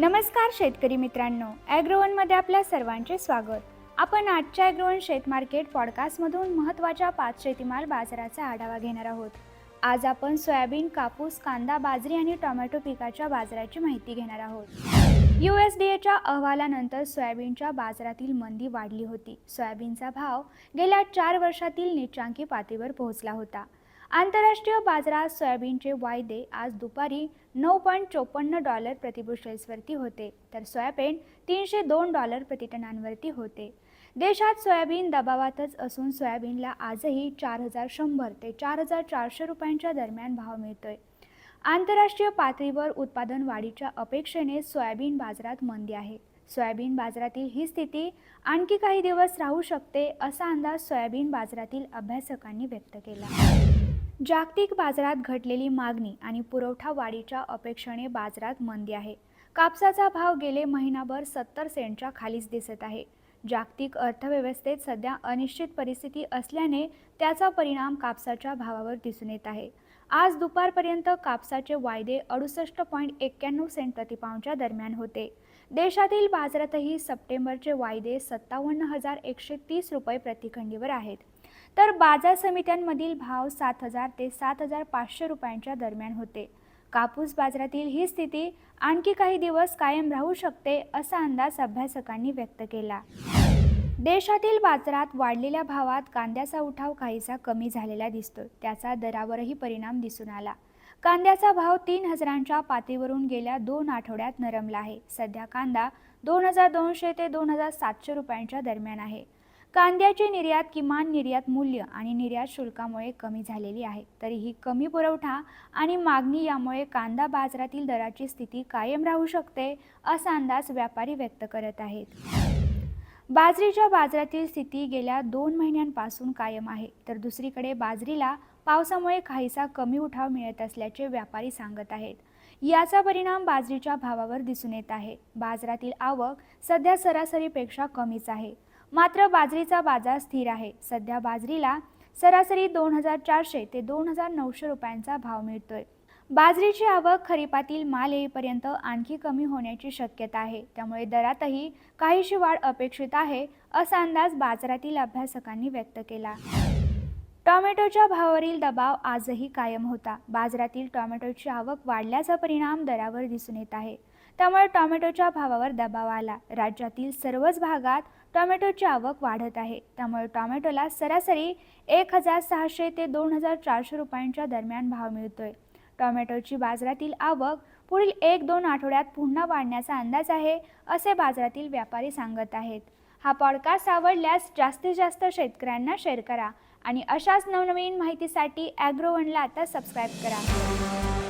नमस्कार शेतकरी मित्रांनो ॲग्रोवनमध्ये आपल्या सर्वांचे स्वागत. आपण आजच्या ॲग्रोवन शेत मार्केट पॉडकास्टमधून महत्त्वाच्या पाच शेतीमाल बाजाराचा आढावा घेणार आहोत. आज आपण सोयाबीन कापूस कांदा बाजरी आणि टोमॅटो पिकाच्या बाजाराची माहिती घेणार आहोत. यू एस डी एच्या अहवालानंतर सोयाबीनच्या बाजारातील मंदी वाढली होती. सोयाबीनचा भाव गेल्या चार वर्षातील निचांकी पातळीवर पोहोचला होता. आंतरराष्ट्रीय बाजारात सोयाबीनचे वायदे आज दुपारी नऊ पॉईंट चोपन्न डॉलर प्रतिबुशेल्सवरती होते तर सोयाबीन तीनशे दोन डॉलर प्रतिटनांवरती होते. देशात सोयाबीन दबावातच असून सोयाबीनला आजही चार हजार शंभर ते चार हजार चारशे रुपयांच्या दरम्यान भाव मिळतोय. आंतरराष्ट्रीय पातळीवर उत्पादन वाढीच्या अपेक्षेने सोयाबीन बाजारात मंदी आहे. सोयाबीन बाजारातील ही स्थिती आणखी काही दिवस राहू शकते असा अंदाज सोयाबीन बाजारातील अभ्यासकांनी व्यक्त केला. जागतिक बाजारात घटलेली मागणी आणि पुरवठा वाढीच्या अपेक्षेने बाजारात मंदी आहे. कापसाचा भाव गेले महिनाभर सत्तर सेंटच्या खालीच दिसत आहे. जागतिक अर्थव्यवस्थेत सध्या अनिश्चित परिस्थिती असल्याने त्याचा परिणाम कापसाच्या भावावर दिसून येत आहे. आज दुपारपर्यंत कापसाचे वायदे अडुसष्ट पॉईंट एक्क्याण्णव सेंट प्रतिपाऊंडच्या दरम्यान होते. देशातील बाजारातही सप्टेंबरचे वायदे सत्तावन्न हजार एकशे तीस रुपये प्रतिखंडीवर आहेत. तर बाजार समित्यांमधील भाव सात हजार ते सात हजार पाचशे रुपयांच्या दरम्यान होते. कापूस बाजारातील ही स्थिती आणखी काही दिवस कायम राहू शकते असा अंदाज अभ्यासकांनी व्यक्त केला. देशातील बाजारात वाढलेल्या भावात कांद्याचा उठाव काहीसा कमी झालेला दिसतोय. त्याचा दरावरही परिणाम दिसून आला. कांद्याचा भाव तीन हजारांच्या पातळीवरून गेल्या दोन आठवड्यात नरमला आहे. सध्या कांदा दोन हजार दोनशे ते दोन हजार सातशे रुपयांच्या दरम्यान आहे. कांद्याची निर्यात किमान निर्यात मूल्य आणि निर्यात शुल्कामुळे कमी झालेली आहे. तरीही कमी पुरवठा आणि मागणी यामुळे कांदा बाजारातील दराची स्थिती कायम राहू शकते असा अंदाज व्यापारी व्यक्त करत आहेत. बाजरीच्या बाजारातील स्थिती गेल्या दोन महिन्यांपासून कायम आहे. तर दुसरीकडे बाजरीला पावसामुळे काहीसा कमी उठाव मिळत असल्याचे व्यापारी सांगत आहेत. याचा परिणाम बाजरीच्या भावावर दिसून येत आहे. बाजारातील आवक सध्या सरासरीपेक्षा कमीच आहे. मात्र बाजरीचा बाजार स्थिर आहे. सध्या बाजरीला सरासरी दोन हजार चारशे ते दोन हजार नऊशे रुपयांचा भाव मिळतोय. बाजरीची आवक खरीपातील माल येईपर्यंत आणखी कमी होण्याची शक्यता आहे. त्यामुळे दरातही काहीशी वाढ अपेक्षित आहे असा अंदाज बाजारातील अभ्यासकांनी व्यक्त केला. टोमॅटोच्या भावावरील दबाव आजही कायम होता. बाजारातील टोमॅटोची आवक वाढल्याचा परिणाम दरावर दिसून येत आहे. त्यामुळे टोमॅटोच्या भावावर दबाव आला. राज्यातील सर्वच भागात टोमॅटोची आवक वाढत आहे. त्यामुळे टोमॅटोला सरासरी एक हजार सहाशे ते दोन हजार चारशे रुपयांच्या दरम्यान भाव मिळतोय. टोमॅटोची बाजारातील आवक पुढील एक दोन आठवड्यात पुन्हा वाढण्याचा अंदाज आहे असे बाजारातील व्यापारी सांगत आहेत. हा पॉडकास्ट आवडल्यास जास्तीत जास्त शेतकऱ्यांना शेअर करा आणि अशाच नवनवीन माहितीसाठी ॲग्रोवनला आता सबस्क्राईब करा.